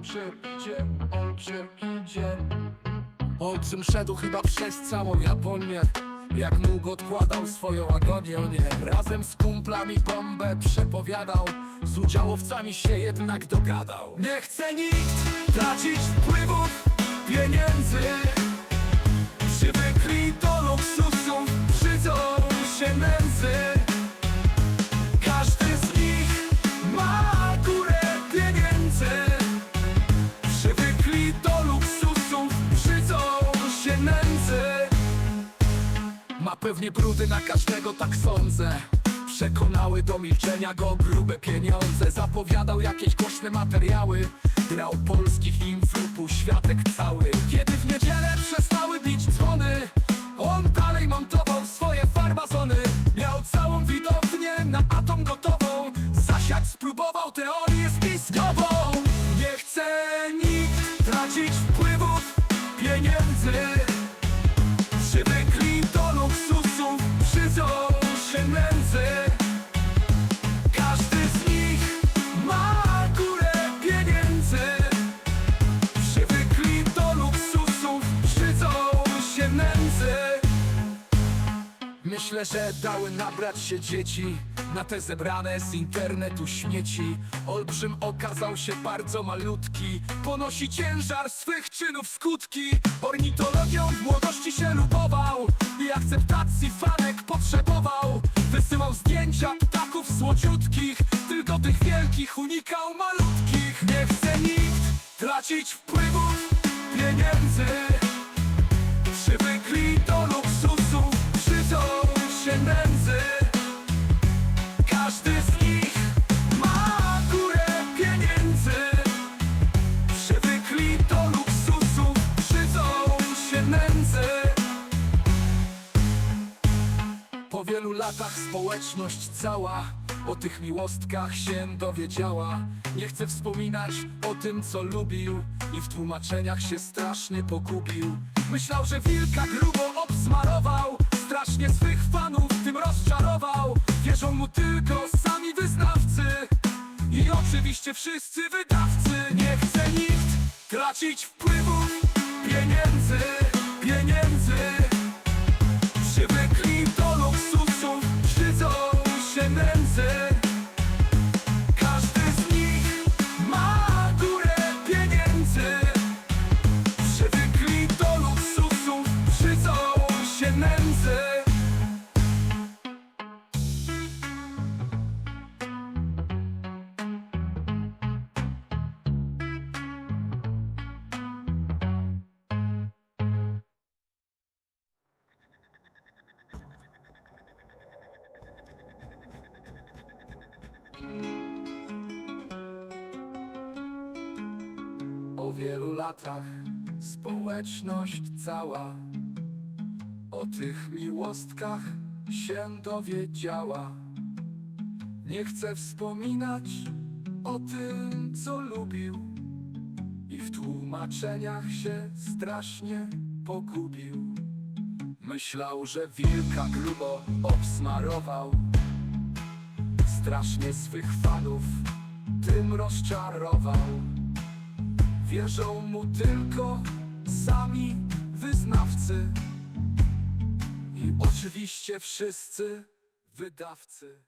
przyjdzie, on przyjdzie Olbrzym szedł chyba przez całą Japonię. Jak mógł odkładał swoją agonię nie. Razem z kumplami bombę przepowiadał. Z udziałowcami się jednak dogadał. Nie chce nikt tracić wpływów, pieniędzy. Przywykli do Ma pewnie brudy na każdego, tak sądzę. Przekonały do milczenia go grube pieniądze. Zapowiadał jakieś głośne materiały. Grał polskich influpu światek cały. Kiedy w niedzielę przestały bić dzwony On dalej montował swoje farmazony. Miał całą widownię na atom gotową. Zasiać spróbował teorię spiskową. Nie chce nikt tracić wpływów, pieniędzy nędzy. Myślę, że dały nabrać się dzieci Na te zebrane z internetu śmieci. Olbrzym okazał się bardzo malutki Ponosi ciężar swych czynów skutki. Ornitologią w młodości się lubował I akceptacji fanek potrzebował. Wysyłał zdjęcia ptaków słodziutkich Tylko tych wielkich unikał malutkich. Nie chce nikt tracić latach społeczność cała o tych miłostkach się dowiedziała. Nie chcę wspominać o tym co lubił I w tłumaczeniach się strasznie pogubił. Myślał, że wilka grubo obsmarował Strasznie swych fanów tym rozczarował. Wierzą mu tylko sami wyznawcy I oczywiście wszyscy wydawcy. Nie chce nikt tracić pieniędzy, pieniędzy O wielu latach społeczność cała O tych miłostkach się dowiedziała. Nie chcę wspominać o tym, co lubił I w tłumaczeniach się strasznie pogubił. Myślał, że wilka grubo obsmarował. Strasznie swych fanów tym rozczarował Wierzą mu tylko sami wyznawcy. I oczywiście wszyscy wydawcy